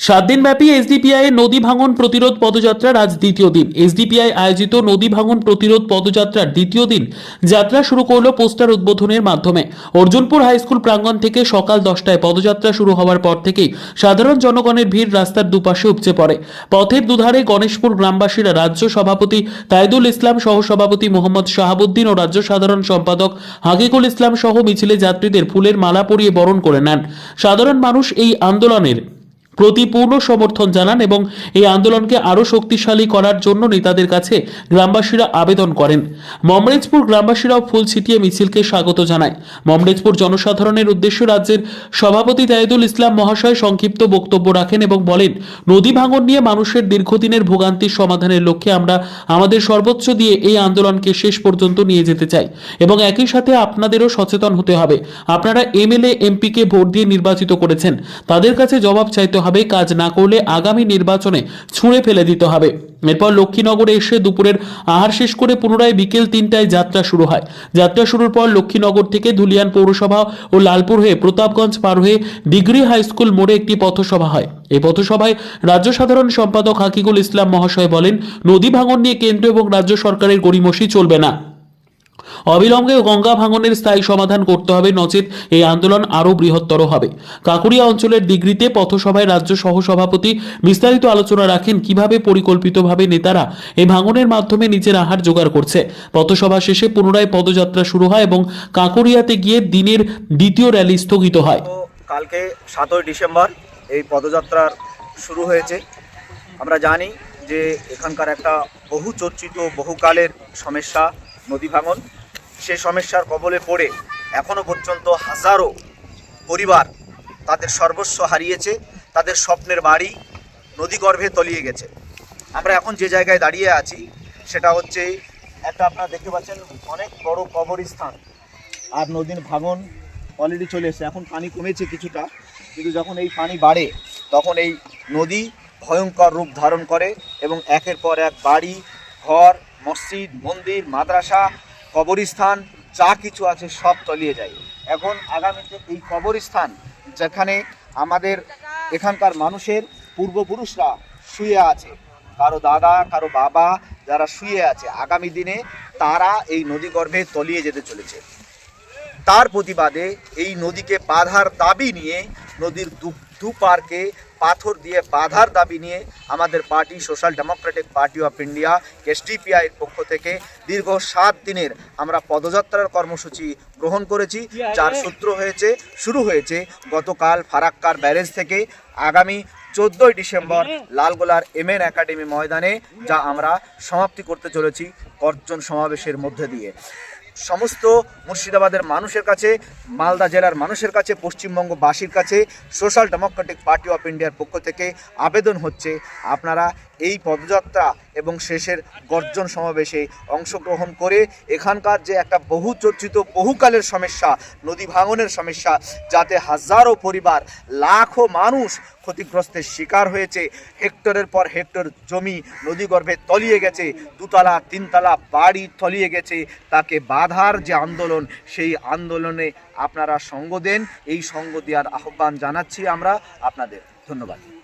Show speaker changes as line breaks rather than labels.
সাত দিনব্যাপী এসডিপিআই এর নদী ভাঙন প্রতিরোধ পদযাত্রার আজ দ্বিতীয় দিন। এসডিপিআই আয়োজিত নদী ভাঙন প্রতিরোধ পদযাত্রার দ্বিতীয় দিন যাত্রা শুরু করল পোস্টার উদ্বোধনের মাধ্যমে। অর্জুনপুর হাইস্কুল প্রাঙ্গণ থেকে সকাল দশটায় পদযাত্রা শুরু হওয়ার পর থেকেই সাধারণ জনগণের ভিড় রাস্তার দুপাশে উপচে পড়ে। পথের দুধারে গণেশপুর গ্রামবাসীরা রাজ্য সভাপতি তাইদুল ইসলাম সহ সভাপতি মোহাম্মদ শাহাবুদ্দিন ও রাজ্য সাধারণ সম্পাদক হাকিকুল ইসলাম সহ মিছিলে যাত্রীদের ফুলের মালা পরিয়ে বরণ করে নেন। সাধারণ মানুষ এই আন্দোলনের প্রতি পূর্ণ সমর্থন জানান এবং এই আন্দোলনকে আরও শক্তিশালী করার জন্য নেতাদের কাছে গ্রামবাসীরা আবেদন করেন। মমরেজপুর গ্রামবাসীরাও ফুল ছিটিয়ে মিছিলকে স্বাগত জানায়। মমরেজপুর জনসাধারণের উদ্দেশ্যে রাজ্যের সভাপতি তাইদুল ইসলাম মহাশয় সংক্ষিপ্ত বক্তব্য রাখেন এবং বলেন, নদী ভাঙন নিয়ে মানুষের দীর্ঘদিনের ভোগান্তির সমাধানের লক্ষ্যে আমরা আমাদের সর্বোচ্চ দিয়ে এই আন্দোলনকে শেষ পর্যন্ত নিয়ে যেতে চাই এবং একই সাথে আপনাদেরও সচেতন হতে হবে। আপনারা এমএলএ এমপিকে ভোট দিয়ে নির্বাচিত করেছেন। তাদের কাছে জবাব চাইতে হবে কাজ না করলে আগামী নির্বাচনে ছুঁড়ে ফেলে দিতে হবে। এরপর লক্ষ্মীনগরে এসে দুপুরের আহার শেষ করে পুনরায় বিকেল তিনটায় যাত্রা শুরু হয়। যাত্রা শুরুর পর লক্ষ্মীনগর থেকে ধুলিয়ান পৌরসভা ও লালপুর হয়ে প্রতাপগঞ্জ পার হয়ে ডিগ্রি হাই স্কুল মোড়ে একটি পথসভা হয়। এই পথসভায় রাজ্য সাধারণ সম্পাদক হাকিকুল ইসলাম মহাশয় বলেন, নদী ভাঙন নিয়ে কেন্দ্র এবং রাজ্য সরকারের গড়িমসি চলবে না। অবিলম্বে গঙ্গা ভাঙনের স্থায়ী সমাধান করতে হবে, নচেত এই আন্দোলন আরও বৃহত্তর হবে। কাকুরিয়া অঞ্চলের দিগড়িতে পথসভায় রাজ্য সহসভাপতি বিস্তারিত আলোচনা রাখেন কীভাবে পরিকল্পিতভাবে নেতারা এই ভাঙনের মাধ্যমে নিজের আহার জোগাড় করছে। পথসভা শেষে পুনরায় পদযাত্রা শুরু হয় এবং কাকুরিয়াতে গিয়ে দিনের দ্বিতীয় র্যালি স্থগিত হয়।
কালকে সাতই ডিসেম্বর এই পদযাত্রার শুরু হয়েছে। আমরা জানি যে এখানকার একটা বহু চর্চিত বহুকালের সমস্যা নদী ভাঙন, সে সমস্যার কবলে পড়ে এখনও পর্যন্ত হাজারো পরিবার তাদের সর্বস্ব হারিয়েছে, তাদের স্বপ্নের বাড়ি নদীগর্ভে তলিয়ে গেছে। আমরা এখন যে জায়গায় দাঁড়িয়ে আছি, সেটা হচ্ছে একটা আপনারা দেখতে পাচ্ছেন অনেক বড় কবরস্থান। আর নদীর ভাঙন অলরেডি চলে এসেছে। এখন পানি কমেছে কিছুটা, কিন্তু যখন এই পানি বাড়ে, তখন এই নদী ভয়ঙ্কর রূপ ধারণ করে এবং একের পর এক বাড়ি, ঘর মসজিদ, মন্দির, মাদ্রাসা, কবরস্থান, যা কিছু আছে সব তলিয়ে যায়। এখন আগামীতে এই কবরস্থান যেখানে আমাদের এখানকার মানুষের পূর্বপুরুষরা শুয়ে আছে, কারও দাদা, কারও বাবা যারা শুয়ে আছে, আগামী দিনে তারা এই নদীগর্ভে তলিয়ে যেতে চলেছে। তার প্রতিবাদে এই নদীকে বাধার দাবি নিয়ে নদীর দু- দুপারকে পাথর দিয়ে বাধার দাবি নিয়ে আমাদের party, social democratic party of India, SDPI এর পক্ষ থেকে দীর্ঘ সাত দিনের আমরা পদযাত্রার কর্মসূচি গ্রহণ করেছি, যার সূত্র হয়েছে, শুরু হয়েছে গতকাল ফারাক্কার ব্যারেজ থেকে আগামী চোদ্দোই ডিসেম্বর লালগোলার এমএন একাডেমি ময়দানে, যা আমরা সমাপ্তি করতে চলেছি গর্জন সমাবেশের মধ্যে দিয়ে। সমস্ত মুর্শিদাবাদের মানুষের কাছে, মালদা জেলার মানুষের কাছে, পশ্চিমবঙ্গবাসীর কাছে সোশ্যাল ডেমোক্রেটিক পার্টি অফ ইন্ডিয়ার পক্ষ থেকে আবেদন হচ্ছে। আপনারা এই পদযাত্রা এবং শেষের গর্জন সমাবেশে অংশগ্রহণ করে এখানকার যে একটা বহু চর্চিত বহুকালের সমস্যা, নদী ভাঙনের সমস্যা, যাতে হাজারো পরিবার, লাখো মানুষ ক্ষতিগ্রস্তের শিকার হয়েছে, হেক্টরের পর হেক্টর জমি নদীগর্ভে তলিয়ে গেছে, দুতলা, তিনতলা বাড়ি তলিয়ে গেছে, তাকে বাধার যে আন্দোলন, সেই আন্দোলনে আপনারা সঙ্গ দেন। এই সঙ্গ দেওয়ার আহ্বান জানাচ্ছি আমরা আপনাদের। ধন্যবাদ।